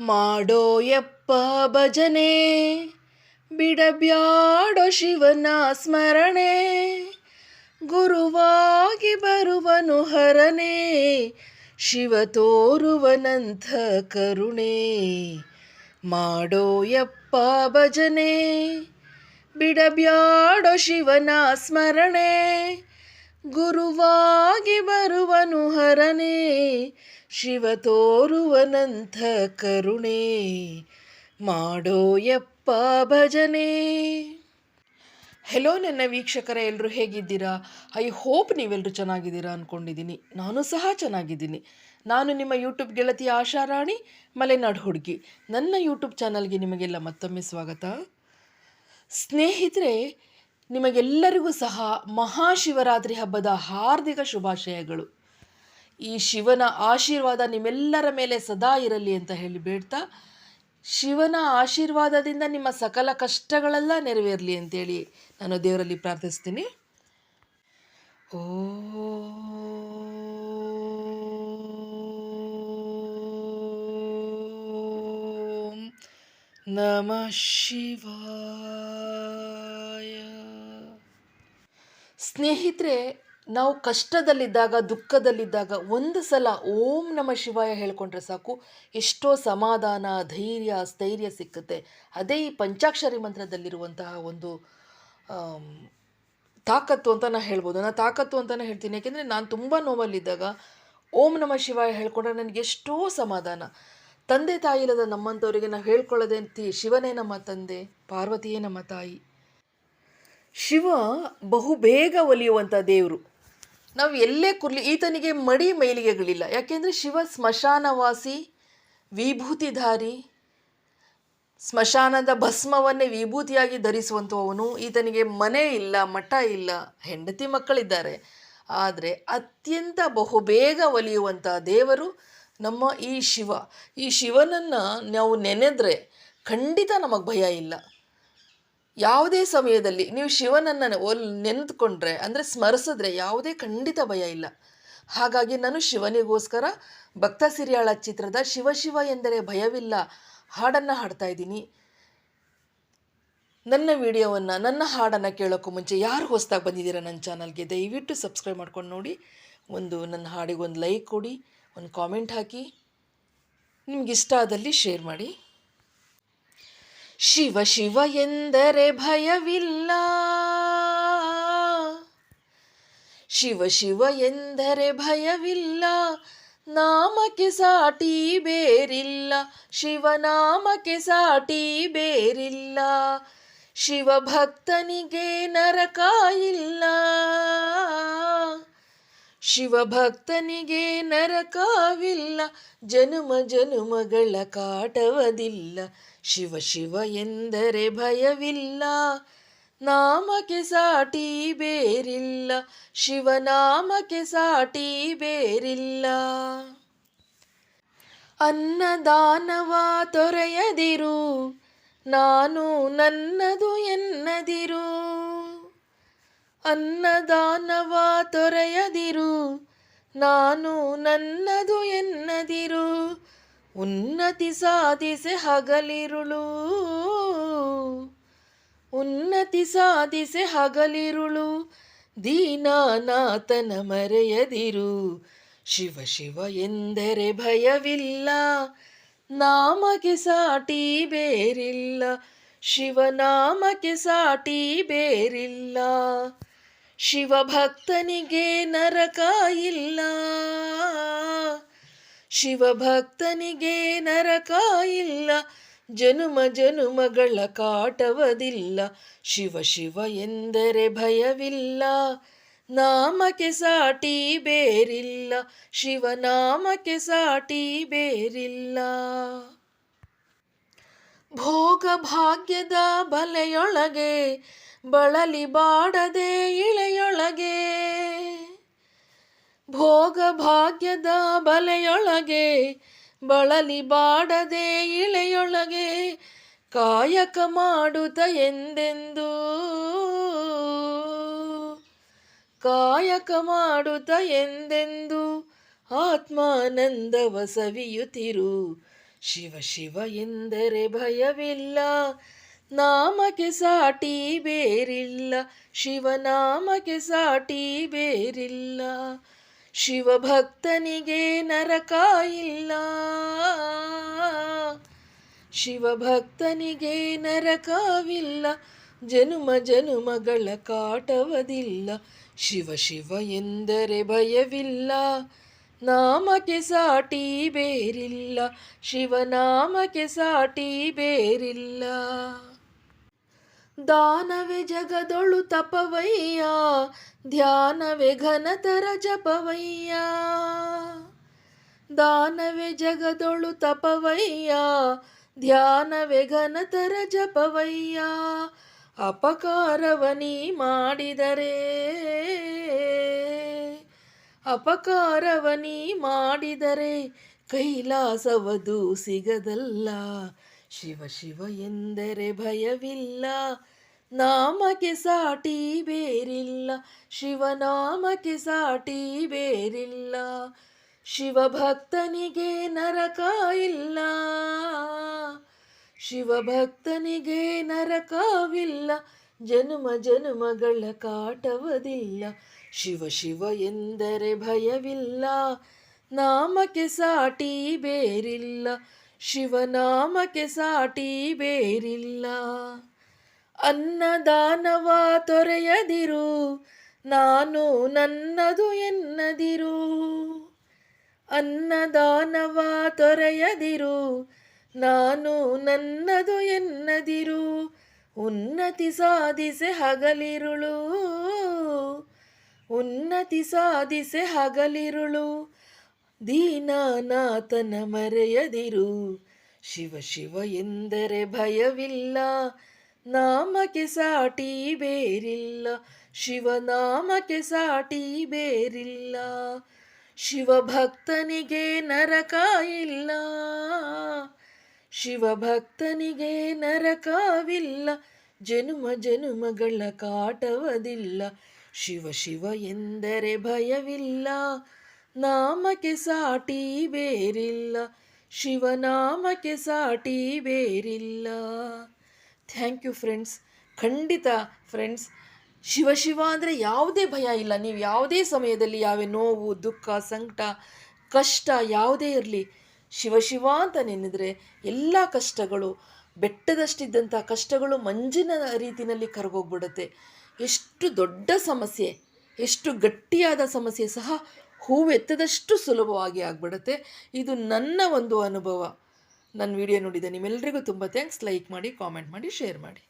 ಮಾಡೋ ಯಪ್ಪ ಭಜನೆ. ಬಿಡಬ್ಯಾಡೋ ಶಿವನ ಸ್ಮರಣೆ. ಗುರುವಾಗಿ ಬರುವನು ಹರನೆ. ಶಿವ ತೋರುವನಂಥ ಕರುಣೆ. ಮಾಡೋ ಯಪ್ಪ ಭಜನೆ. ಬಿಡಬ್ಯಾಡೋ ಶಿವನ ಸ್ಮರಣೆ. ಗುರುವಾಗಿ ಬರುವನು ಹರನೇ, ಶಿವ ತೋರುವನಂಥ ಕರುಣೆ, ಮಾಡೋ ಯಪ್ಪ ಭಜನೆ. ಹೆಲೋ ನನ್ನ ವೀಕ್ಷಕರ ಎಲ್ಲರೂ ಹೇಗಿದ್ದೀರಾ? ಐ ಹೋಪ್ ನೀವೆಲ್ಲರೂ ಚೆನ್ನಾಗಿದ್ದೀರಾ ಅಂದ್ಕೊಂಡಿದ್ದೀನಿ ನಾನು ಸಹ ಚೆನ್ನಾಗಿದ್ದೀನಿ. ನಾನು ನಿಮ್ಮ ಯೂಟ್ಯೂಬ್ ಗೆಳತಿ ಆಶಾರಾಣಿ ಮಲೆನಾಡು ಹುಡುಗಿ. ನನ್ನ ಯೂಟ್ಯೂಬ್ ಚಾನಲ್ಗೆ ನಿಮಗೆಲ್ಲ ಮತ್ತೊಮ್ಮೆ ಸ್ವಾಗತ. ಸ್ನೇಹಿತರೆ ನಿಮಗೆಲ್ಲರಿಗೂ ಸಹ ಮಹಾಶಿವರಾತ್ರಿ ಹಬ್ಬದ ಹಾರ್ದಿಕ ಶುಭಾಶಯಗಳು. ಈ ಶಿವನ ಆಶೀರ್ವಾದ ನಿಮ್ಮೆಲ್ಲರ ಮೇಲೆ ಸದಾ ಇರಲಿ ಅಂತ ಹೇಳಿ ಬೇಡ್ತಾ, ಶಿವನ ಆಶೀರ್ವಾದದಿಂದ ನಿಮ್ಮ ಸಕಲ ಕಷ್ಟಗಳೆಲ್ಲ ನೆರವೇರಲಿ ಅಂತೇಳಿ ನಾನು ದೇವರಲ್ಲಿ ಪ್ರಾರ್ಥಿಸ್ತೀನಿ. ಓ ನಮಃ ಶಿವಾಯ. ಸ್ನೇಹಿತರೆ, ನಾವು ಕಷ್ಟದಲ್ಲಿದ್ದಾಗ, ದುಃಖದಲ್ಲಿದ್ದಾಗ ಒಂದು ಸಲ ಓಂ ನಮ ಶಿವಾಯ ಹೇಳ್ಕೊಂಡ್ರೆ ಸಾಕು. ಎಷ್ಟೋ ಸಮಾಧಾನ, ಧೈರ್ಯ, ಸ್ಥೈರ್ಯ ಸಿಕ್ಕುತ್ತೆ. ಅದೇ ಈ ಪಂಚಾಕ್ಷರಿ ಮಂತ್ರದಲ್ಲಿರುವಂತಹ ಒಂದು ತಾಕತ್ತು ಅಂತ ನಾನು ಹೇಳ್ಬೋದು. ನಾನು ತಾಕತ್ತು ಅಂತಲೇ ಹೇಳ್ತೀನಿ. ಯಾಕೆಂದರೆ ನಾನು ತುಂಬ ನೋವಲ್ಲಿದ್ದಾಗ ಓಂ ನಮ ಶಿವಾಯ ಹೇಳ್ಕೊಂಡ್ರೆ ನನಗೆ ಎಷ್ಟೋ ಸಮಾಧಾನ. ತಂದೆ ತಾಯಿ ಇಲ್ಲದ ನಮ್ಮಂಥವರಿಗೆ ನಾವು ಹೇಳ್ಕೊಳ್ಳೋದೇ ಶಿವನೇ ನಮ್ಮ ತಂದೆ, ಪಾರ್ವತಿಯೇ ನಮ್ಮ ತಾಯಿ. ಶಿವ ಬಹು ಬೇಗ ಒಲಿಯುವಂಥ ದೇವರು. ನಾವು ಎಲ್ಲೇ ಕುರ್ಲಿ, ಈತನಿಗೆ ಮಡಿ ಮೈಲಿಗೆಗಳಿಲ್ಲ. ಯಾಕೆಂದರೆ ಶಿವ ಸ್ಮಶಾನವಾಸಿ, ವಿಭೂತಿಧಾರಿ, ಸ್ಮಶಾನದ ಭಸ್ಮವನ್ನೇ ವಿಭೂತಿಯಾಗಿ ಧರಿಸುವಂಥವನು ಈತನಿಗೆ ಮನೆ ಇಲ್ಲ, ಮಠ ಇಲ್ಲ, ಹೆಂಡತಿ ಮಕ್ಕಳಿದ್ದಾರೆ. ಆದರೆ ಅತ್ಯಂತ ಬಹುಬೇಗ ಒಲಿಯುವಂಥ ದೇವರು ನಮ್ಮ ಈ ಶಿವ. ಈ ಶಿವನನ್ನು ನಾವು ನೆನೆದ್ರೆ ಖಂಡಿತ ನಮಗೆ ಭಯ ಇಲ್ಲ. ಯಾವುದೇ ಸಮಯದಲ್ಲಿ ನೀವು ಶಿವನನ್ನು ಒಲ್ ನೆನೆದುಕೊಂಡ್ರೆ ಅಂದರೆ ಸ್ಮರಿಸಿದ್ರೆ ಯಾವುದೇ ಖಂಡಿತ ಭಯ ಇಲ್ಲ. ಹಾಗಾಗಿ ನಾನು ಶಿವನಿಗೋಸ್ಕರ ಭಕ್ತ ಸಿರಿಯಾಳ ಚಿತ್ರದ ಶಿವ ಶಿವ ಎಂದರೆ ಭಯವಿಲ್ಲ ಹಾಡನ್ನು ಹಾಡ್ತಾ ಇದ್ದೀನಿ. ನನ್ನ ವಿಡಿಯೋವನ್ನು, ನನ್ನ ಹಾಡನ್ನು ಕೇಳೋಕ್ಕೂ ಮುಂಚೆ ಯಾರು ಹೊಸ್ದಾಗಿ ಬಂದಿದ್ದೀರಾ ನನ್ನ ಚಾನಲ್ಗೆ, ದಯವಿಟ್ಟು ಸಬ್ಸ್ಕ್ರೈಬ್ ಮಾಡ್ಕೊಂಡು ನೋಡಿ. ಒಂದು, ನನ್ನ ಹಾಡಿಗೆ ಒಂದು ಲೈಕ್ ಕೊಡಿ, ಒಂದು ಕಾಮೆಂಟ್ ಹಾಕಿ. ನಿಮಗಿಷ್ಟ ಆದಲ್ಲಿ ಶೇರ್ ಮಾಡಿ. ಶಿವ ಶಿವ ಎಂದರೆ ಭಯವಿಲ್ಲ. ಶಿವ ಶಿವ ಎಂದರೆ ಭಯವಿಲ್ಲ. ನಾಮಕ್ಕೆ ಸಾಟಿ ಬೇರಿಲ್ಲ. ಶಿವನಾಮಕ್ಕೆ ಸಾಟಿ ಬೇರಿಲ್ಲ. ಶಿವ ಭಕ್ತನಿಗೆ ನರಕ ಇಲ್ಲ. ಶಿವಭಕ್ತನಿಗೆ ನರಕವಿಲ್ಲ, ಜನುಮ ಜನುಮಗಳ ಕಾಟವದಿಲ್ಲ. ಶಿವ ಶಿವ ಎಂದರೆ ಭಯವಿಲ್ಲ, ನಾಮಕ್ಕೆ ಸಾಟಿ ಬೇರಿಲ್ಲ. ಶಿವನಾಮಕ್ಕೆ ಸಾಟಿ ಬೇರಿಲ್ಲ. ಅನ್ನದಾನವ ತೊರೆಯದಿರು, ನಾನು ನನ್ನದು ಎನ್ನದಿರು. ಅನ್ನದಾನವ ತೊರೆಯದಿರು, ನಾನು ನನ್ನದು ಎನ್ನದಿರು. ಉನ್ನತಿ ಸಾಧಿಸೆ ಹಗಲಿರುಳು, ಉನ್ನತಿ ಸಾಧಿಸೆ ಹಗಲಿರುಳು, ದೀನಾನಾಥನ ಮರೆಯದಿರು. ಶಿವ ಶಿವ ಎಂದರೆ ಭಯವಿಲ್ಲ, ನಾಮಕ್ಕೆ ಸಾಟಿ ಬೇರಿಲ್ಲ. ಶಿವನಾಮಕ್ಕೆ ಸಾಟಿ ಬೇರಿಲ್ಲ. ಶಿವಭಕ್ತನಿಗೆ ನರಕ ಇಲ್ಲ. ಶಿವಭಕ್ತನಿಗೆ ನರಕ ಇಲ್ಲ. ಜನುಮ ಜನುಮಗಳ ಕಾಟವದಿಲ್ಲ. ಶಿವ ಶಿವ ಎಂದರೆ ಭಯವಿಲ್ಲ. ನಾಮಕ್ಕೆ ಸಾಟಿ ಬೇರಿಲ್ಲ. ಶಿವನಾಮಕ್ಕೆ ಸಾಟಿ ಬೇರಿಲ್ಲ. ಭೋಗ ಭಾಗ್ಯದ ಬಲೆಯೊಳಗೆ ಬಳಲಿ ಬಾಡದೆ ಇಳೆಯೊಳಗೆ, ಭೋಗ ಭಾಗ್ಯದ ಬಲೆಯೊಳಗೆ, ಬಳಲಿ ಬಾಡದೆ ಇಳೆಯೊಳಗೆ ಕಾಯಕ ಮಾಡುತ್ತ ಎಂದೆಂದು? ಕಾಯಕ ಮಾಡುತ್ತ ಎಂದೆಂದು? ಆತ್ಮಾನಂದವ ಸವಿಯುತ್ತಿರು ಶಿವ ಶಿವ ಎಂದರೆ ಭಯವಿಲ್ಲ. ನಾಮಕ್ಕೆ ಸಾಟಿ ಬೇರಿಲ್ಲ, ಶಿವನಾಮಕ್ಕೆ ಸಾಟಿ ಬೇರಿಲ್ಲ, ಶಿವಭಕ್ತನಿಗೆ ನರಕ ಇಲ್ಲ. ಶಿವಭಕ್ತನಿಗೆ ನರಕವಿಲ್ಲ, ಜನುಮ ಜನುಮಗಳ ಕಾಟವದಿಲ್ಲ, ಶಿವ ಶಿವ ಎಂದರೆ ಭಯವಿಲ್ಲ. ನಾಮಕ್ಕೆ ಸಾಟಿ ಬೇರಿಲ್ಲ, ಶಿವನಾಮಕ್ಕೆ ಸಾಟಿ ಬೇರಿಲ್ಲ. ದಾನವೇ ಜಗದೊಳು ತಪವಯ್ಯ, ಧ್ಯಾನವೇ ಘನತರ ಜಪವಯ್ಯ. ದಾನವೇ ಜಗದೊಳು ತಪವಯ್ಯ, ಧ್ಯಾನವೇ ಘನತರ ಜಪವಯ್ಯ. ಅಪಕಾರವನಿ ಮಾಡಿದರೆ ಅಪಕಾರವನಿ ಮಾಡಿದರೆ ಕೈಲಾಸವದು ಸಿಗದಲ್ಲ. ಶಿವ ಶಿವ ಎಂದರೆ ಭಯವಿಲ್ಲ, ನಾಮಕ್ಕೆ ಸಾಟಿ ಬೇರಿಲ್ಲ ಶಿವನಾಮಕ್ಕೆ ಸಾಟಿ ಬೇರಿಲ್ಲ ಶಿವಭಕ್ತನಿಗೆ ನರಕ ಇಲ್ಲ ಶಿವಭಕ್ತನಿಗೆ ನರಕವಿಲ್ಲ ಜನುಮ ಜನುಮಗಳ ಕಾಟವದಿಲ್ಲ, ಶಿವ ಶಿವ ಎಂದರೆ ಭಯವಿಲ್ಲ, ನಾಮಕ್ಕೆ ಸಾಟಿ ಬೇರಿಲ್ಲ ಶಿವನಾಮಕ್ಕೆ ಸಾಟಿ ಬೇರಿಲ್ಲ. ಅನ್ನದಾನವ ತೊರೆಯದಿರು, ನಾನು ನನ್ನದು ಎನ್ನದಿರು. ಅನ್ನದಾನವ ತೊರೆಯದಿರು, ನಾನು ನನ್ನದು ಎನ್ನದಿರು. ಉನ್ನತಿ ಸಾಧಿಸೆ ಹಗಲಿರುಳು, ಉನ್ನತಿ ಸಾಧಿಸೆ ಹಗಲಿರುಳು. ದೀನಾನಾಥನ ಮರೆಯದಿರು. ಶಿವ ಶಿವ ಎಂದರೆ ಭಯವಿಲ್ಲ, ನಾಮಕ್ಕೆ ಸಾಟಿ ಬೇರಿಲ್ಲ. ಶಿವನಾಮಕ್ಕೆ ಸಾಟಿ ಬೇರಿಲ್ಲ ಶಿವಭಕ್ತನಿಗೆ ನರಕ ಇಲ್ಲ. ಶಿವಭಕ್ತನಿಗೆ ನರಕವಿಲ್ಲ, ಜನುಮ ಜನುಮಗಳ ಕಾಟವದಿಲ್ಲ. ಶಿವ ಶಿವ ಎಂದರೆ ಭಯವಿಲ್ಲ ನಾಮಕ್ಕೆ ಸಾಟಿ ಬೇರಿಲ್ಲ. ಶಿವನಾಮಕ್ಕೆ ಸಾಟಿ ಬೇರಿಲ್ಲ. ಥ್ಯಾಂಕ್ ಯು ಫ್ರೆಂಡ್ಸ್ ಖಂಡಿತ ಫ್ರೆಂಡ್ಸ್ ಶಿವ ಶಿವ ಅಂದರೆ ಯಾವುದೇ ಭಯ ಇಲ್ಲ. ನೀವು ಯಾವುದೇ ಸಮಯದಲ್ಲಿ ಯಾವೇ ನೋವು, ದುಃಖ, ಸಂಕಟ, ಕಷ್ಟ ಯಾವುದೇ ಇರಲಿ, ಶಿವ ಶಿವ ಅಂತ ನೆನೆದರೆ ಎಲ್ಲ ಕಷ್ಟಗಳು ಬೆಟ್ಟದಷ್ಟಿದ್ದಂಥ ಕಷ್ಟಗಳು ಮಂಜಿನ ರೀತಿಯಲ್ಲಿ ಕರಗೋಗ್ಬಿಡುತ್ತೆ. ಎಷ್ಟು ದೊಡ್ಡ ಸಮಸ್ಯೆ, ಎಷ್ಟು ಗಟ್ಟಿಯಾದ ಸಮಸ್ಯೆ ಸಹ ಹೂವೆತ್ತದಷ್ಟು ಸುಲಭವಾಗಿ ಆಗ್ಬಿಡುತ್ತೆ. ಇದು ನನ್ನ ಒಂದು ಅನುಭವ. ನನ್ನ ವಿಡಿಯೋ ನೋಡಿದ ನಿಮ್ಮೆಲ್ಲರಿಗೂ ತುಂಬ ಥ್ಯಾಂಕ್ಸ್ ಲೈಕ್ ಮಾಡಿ ಕಾಮೆಂಟ್ ಮಾಡಿ ಶೇರ್ ಮಾಡಿ.